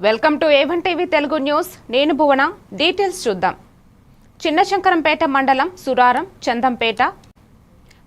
Welcome to A one TV Telugu news. నేను Bhuvana. Details చూద్దాం. చిన్నశంకరంపేట మండలం సురారం చందంపేట.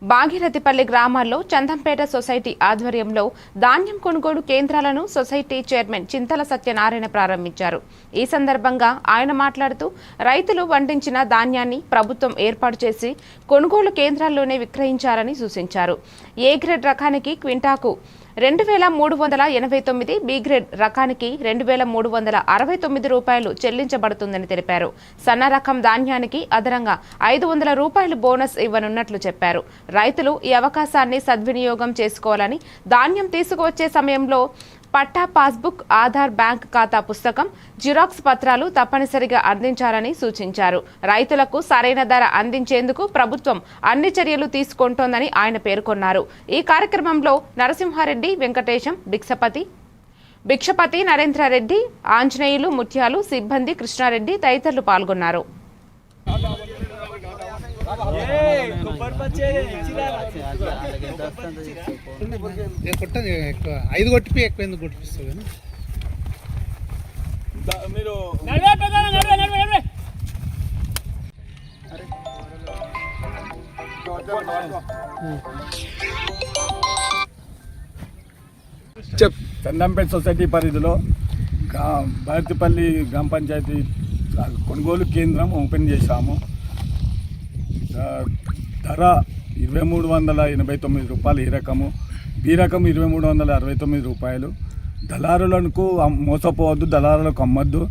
భాగీరథిపల్లి గ్రామాల్లో చందంపేట సొసైటీ ఆధ్వర్యంలో ధాన్యం కొనుగోలు కేంద్రాలను సొసైటీ చైర్మన్ చింతల సత్యనారాయణ ప్రారంభించారు. ఈ సందర్భంగా ఆయన మాట్లాడుతూ రైతులు వండించిన ధాన్యాన్ని ప్రభుత్వం ఏర్పాటు చేసి కొనుగోలు కేంద్రాల్లోనే విక్రయించాలని సూచించారు. ఏ గ్రేడ్ రకానికి క్వింటాకు రెండు వేల మూడు వందల ఎనభై తొమ్మిది బి గ్రేడ్ రకానికి రెండు వేల మూడు వందల అరవై తొమ్మిది రూపాయలు చెల్లించబడుతుందని తెలిపారు. సన్న రకం ధాన్యానికి అదనంగా ఐదు వందల రూపాయలు బోనస్ ఇవ్వనున్నట్లు చెప్పారు. రైతులు ఈ అవకాశాన్ని సద్వినియోగం చేసుకోవాలని ధాన్యం తీసుకువచ్చే సమయంలో పట్టా పాస్బుక్ ఆధార్ బ్యాంక్ ఖాతా పుస్తకం జిరాక్స్ పత్రాలు తప్పనిసరిగా అందించాలని సూచించారు. రైతులకు సరైన ధర అందించేందుకు ప్రభుత్వం అన్ని చర్యలు తీసుకుంటోందని ఆయన పేర్కొన్నారు. ఈ కార్యక్రమంలో నరసింహారెడ్డి వెంకటేశం భిక్షపతి భిక్షపతి నరేంద్రారెడ్డి ఆంజనేయులు ముత్యాలు సిబ్బంది కృష్ణారెడ్డి తదితరులు పాల్గొన్నారు. ఎక్కువ. ఐదు కొట్టిపి ఎక్కువ ఎందుకు కానీ? మీరు చెప్. చందంపేట సొసైటీ పరిధిలో భారతిపల్లి గ్రామ పంచాయతీ కొనుగోలు కేంద్రం ఓపెన్ చేశాము. ధర ఇరవై మూడు వందల ఎనభై తొమ్మిది రూపాయలు ఈ రకము. బి రకం ఇరవై మూడు వందల అరవై తొమ్మిది రూపాయలు. దళారులకు మోసపోవద్దు దళారులకు అమ్మద్దు.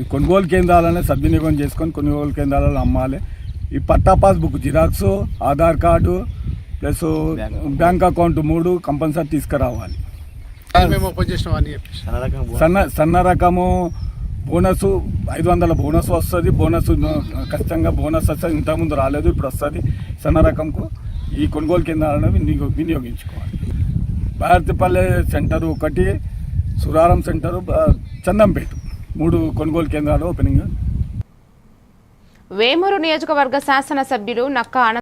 ఈ కొనుగోలు కేంద్రాలనే సద్వినియోగం చేసుకొని కొనుగోలు కేంద్రాలలో అమ్మాలి. ఈ పట్టా passbook xerox Aadhaar card plus bank account మూడు కంపల్సరీ తీసుకురావాలి. సన్న సన్న రకము బోనస్ ఐదు వందల బోనస్ వస్తుంది. బోనస్ ఖచ్చితంగా బోనస్ వస్తుంది. ఇంతకుముందు రాలేదు ఇప్పుడు వస్తుంది. సన్న రకంకు ఈ కొనుగోలు కేంద్రాలను వినియోగించుకోవాలి. భారతిపల్లె సెంటర్ ఒకటి సురారం సెంటరు చందంపేట. మూడు కొనుగోలు కేంద్రాలు ఓపెనింగ్. వేమూరు నియోజకవర్గ శాసనసభ్యులు నక్క ఆనంద్